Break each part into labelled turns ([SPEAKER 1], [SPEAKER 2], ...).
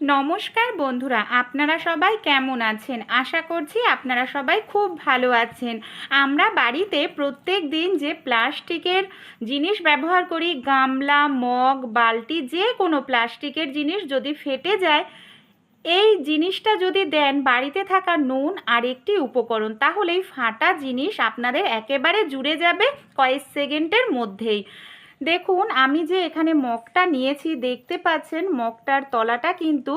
[SPEAKER 1] নমস্কার বন্ধুরা, আপনারা সবাই কেমন আছেন? আশা করছি আপনারা সবাই খুব ভালো আছেন। আমরা বাড়িতে প্রত্যেক দিন যে প্লাস্টিকের জিনিস ব্যবহার করি, গামলা, মগ, বালতি, যে কোনো প্লাস্টিকের জিনিস যদি ফেটে যায়, এই জিনিসটা যদি দেন, বাড়িতে থাকা নুন আর একটি উপকরণ, তাহলে এই ফাটা জিনিস আপনাদের একেবারে জুড়ে যাবে কয়েক সেকেন্ডের মধ্যেই। দেখুন, আমি যে এখানে মগটা নিয়েছি, দেখতে পাচ্ছেন মগটার তলাটা কিন্তু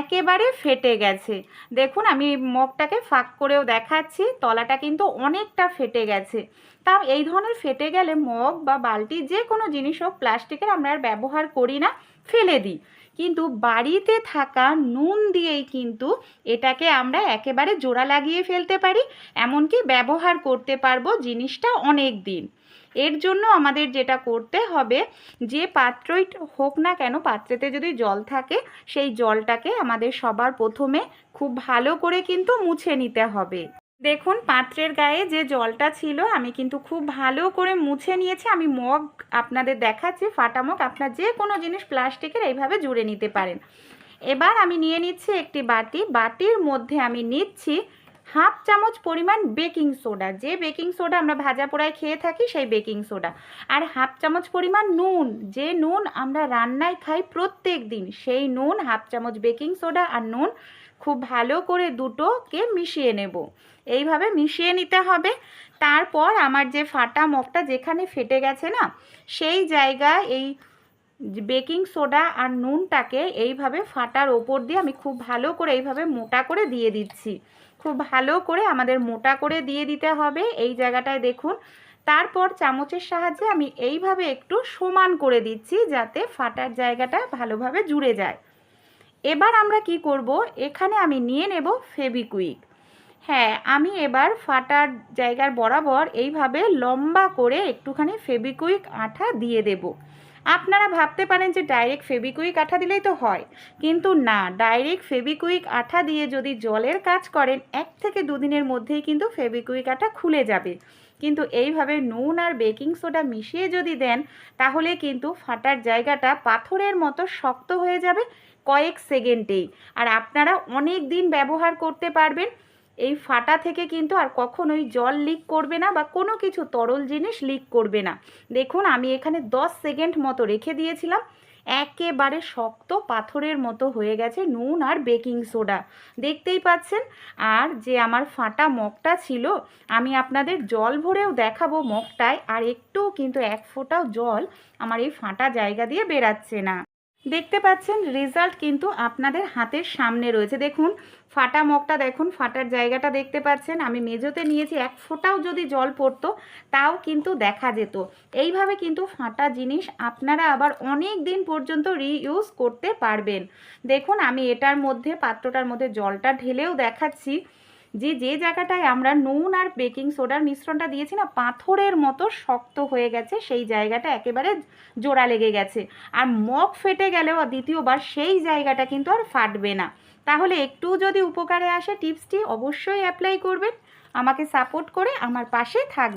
[SPEAKER 1] একেবারে ফেটে গেছে। দেখুন, আমি মগটাকে ফাঁক করেও দেখাচ্ছি, তলাটা কিন্তু অনেকটা ফেটে গেছে। তাও এই ধরনের ফেটে গেলে মগ বা বালতি যে কোনো জিনিস হোক, প্লাস্টিকের আমরা আর ব্যবহার করি না, ফেলে দিই। কিন্তু বাড়িতে থাকা নুন দিয়েই কিন্তু এটাকে আমরা একেবারে জোড়া লাগিয়ে ফেলতে পারি, এমনকি ব্যবহার করতে পারব জিনিসটা অনেক দিন এর জন্য আমাদের যেটা করতে হবে, যে পাত্রই হোক না কেন, পাত্রেতে যদি জল থাকে, সেই জলটাকে আমাদের সবার প্রথমে খুব ভালো করে কিন্তু মুছে নিতে হবে। দেখুন, পাত্রের গায়ে যে জলটা ছিল, আমি কিন্তু খুব ভালো করে মুছে নিয়েছি। আমি মগ আপনাদের দেখাচ্ছি, ফাটা মগ, আপনার যে কোনো জিনিস প্লাস্টিকের এইভাবে জুড়ে নিতে পারেন। এবার আমি নিয়ে নিচ্ছি একটি বাটি। বাটির মধ্যে আমি নিচ্ছি হাফ চামচ পরিমাণ বেকিং সোডা, যে বেকিং সোডা আমরা ভাজা পোড়ায় খেয়ে থাকি সেই বেকিং সোডা। আর হাফ চামচ পরিমাণ নুন, যে নুন আমরা রান্নায় খাই প্রত্যেক দিন, সেই নুন, হাফ চামচ বেকিং সোডা আর নুন খুব ভালো করে দুটোকে মিশিয়ে নেব। এইভাবে মিশিয়ে নিতে হবে। তারপর আমার যে ফাটা মগটা যেখানে ফেটে গেছে না, সেই জায়গায় এই বেকিং সোডা আর নুনটাকে এইভাবে ফাটার ওপর দিয়ে আমি খুব ভালো করে এইভাবে মোটা করে দিয়ে দিচ্ছি। খুব ভালো করে আমাদের মোটা করে দিয়ে দিতে হবে এই জায়গাটায় দেখুন। তারপর চামচের সাহায্যে আমি এইভাবে একটু সমান করে দিচ্ছি যাতে ফাটার জায়গাটা ভালোভাবে জুড়ে যায়। এবার আমরা কি করব? এখানে আমি নিয়ে নেব ফেবিকুইক হ্যাঁ আমি এবার ফাটার জায়গার বরাবর এইভাবে লম্বা করে একটুখানি ফেবিকুইক আঠা দিয়ে দেবো। আপনারা ভাবতে পারেন যে ডাইরেক্ট ফেবিকুইক আঠা দিলেই তো হয়। কিন্তু না ডাইরেক্ট ফেবিকুইক আঠা দিয়ে যদি জলের কাজ করেন, এক থেকে দুদিনের মধ্যেই কিন্তু ফেবিকুইক আঠা খুলে যাবে। কিন্তু এইভাবে নুন আর বেকিং সোডা মিশিয়ে যদি দেন, তাহলে কিন্তু ফাটার জায়গাটা পাথরের মতো শক্ত হয়ে যাবে কয়েক সেকেন্ডেই। আর আপনারা অনেক দিন ব্যবহার করতে পারবেন এই ফাটা থেকে কিন্তু আর কখনোই জল লিক করবে না বা কোনো কিছু তরল জিনিস লিক করবে না। দেখুন, আমি এখানে দশ সেকেন্ড মতো রেখে দিয়েছিলাম। একেবারে শক্ত পাথরের মতো হয়ে গেছে নুন আর বেকিং সোডা দেখতেই পাচ্ছেন? আর যে আমার ফাটা মগটা ছিল, আমি আপনাদের জল ভরেও দেখাবো মগটায়, আর একটুও কিন্তু এক ফোঁটাও জল আমার এই ফাটা জায়গা দিয়ে বেরাচ্ছে না। দেখতে পাচ্ছেন রেজাল্ট কিন্তু আপনাদের হাতের সামনে রয়েছে। দেখুন, ফাটা মগটা দেখুন, ফাটার জায়গাটা দেখতে পাচ্ছেন। আমি মেজোতে নিয়েছি, এক ফোঁটাও যদি জল পড়তো, তাও কিন্তু দেখা যেত। এইভাবে কিন্তু ফাটা জিনিস আপনারা আবার অনেক দিন পর্যন্ত রিইউজ করতে পারবেন। দেখুন, আমি এটার মধ্যে, পাত্রটার মধ্যে জলটা ঢেলেও দেখাচ্ছি। যে যে জায়গাটায় আমরা নুন আর বেকিং সোডার মিশ্রণটা দিয়েছি না, পাথরের মতো শক্ত হয়ে গেছে, সেই জায়গাটা একেবারে জোড়া লেগে গেছে। আর মগ ফেটে গেলেও দ্বিতীয়বার সেই জায়গাটা কিন্তু আর ফাটবে না। তাহলে একটু যদি উপকারে আসে টিপসটি অবশ্যই অ্যাপ্লাই করবেন। আমাকে সাপোর্ট করে আমার পাশে থাকবে